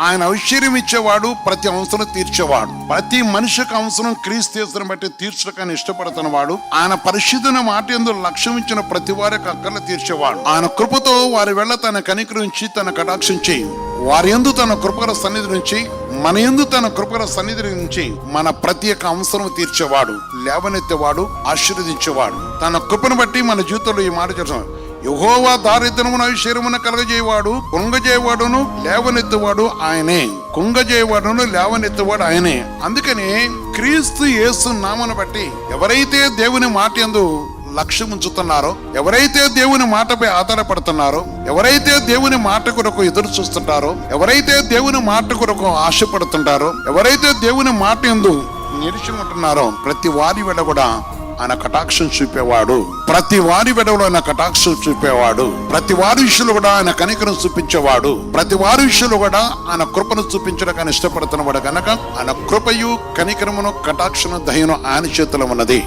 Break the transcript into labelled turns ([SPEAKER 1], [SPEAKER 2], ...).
[SPEAKER 1] ఆయన ఐశ్వర్యం ఇచ్చేవాడు ప్రతి అవసరం తీర్చేవాడు. ప్రతి మనిషికి అవసరం క్రీస్తు బట్టి తీర్చడానికి ఇష్టపడుతున్న వాడు ఆయన పరిశుద్ధన మాట ఎందు లక్ష్యం ఇచ్చిన ప్రతి వారికి అక్కర్లు తీర్చేవాడు. ఆయన కృపతో వారి వెళ్ళ తన కనికరించి తన కటాక్షం చేయి. వారి ఎందు తన కృపకర సన్నిధి నుంచి మన ఎందు తన కృపకర సన్నిధి నుంచి మన ప్రతి ఒక్క అవసరం తీర్చేవాడు లేవనెత్తేవాడు ఆశీర్వదించేవాడు. తన కృపను బట్టి మన జీవితంలో ఈ మాట చేస్తున్నాడు యహోవా దారిద్రమున శరమున కలగజేవాడు కుంగజేయవాడును లేవనెత్తువాడు ఆయనే. కుంగజేవాడును లేవనెత్తువాడు ఆయనే. అందుకని క్రీస్తు యేసు నామను బట్టి ఎవరైతే దేవుని మాట ఎందు లక్ష్యం ఉంచుతున్నారో ఎవరైతే దేవుని మాటపై ఆధారపడుతున్నారో ఎవరైతే దేవుని మాట కొరకు ఎదురు చూస్తుంటారో ఎవరైతే దేవుని మాట కొరకు ఆశపడుతుంటారో ఎవరైతే దేవుని మాట ఎందు నిలిచి ఉంటున్నారో ప్రతి వారి వెళ్ళ కూడా ఆయన కటాక్షం చూపేవాడు. ప్రతి వారి విడవలో ఆయన కటాక్షం చూపేవాడు. ప్రతి వారి విషయంలో కూడా ఆయన కనికరం చూపించేవాడు. ప్రతి వారి విషయంలో కూడా ఆయన కృపను చూపించడానికి ఆయన ఇష్టపడుతున్నవాడు కనుక ఆయన కృపయు కనికరమును కటాక్షను దయను ఆయన చేతిలో ఉన్నది.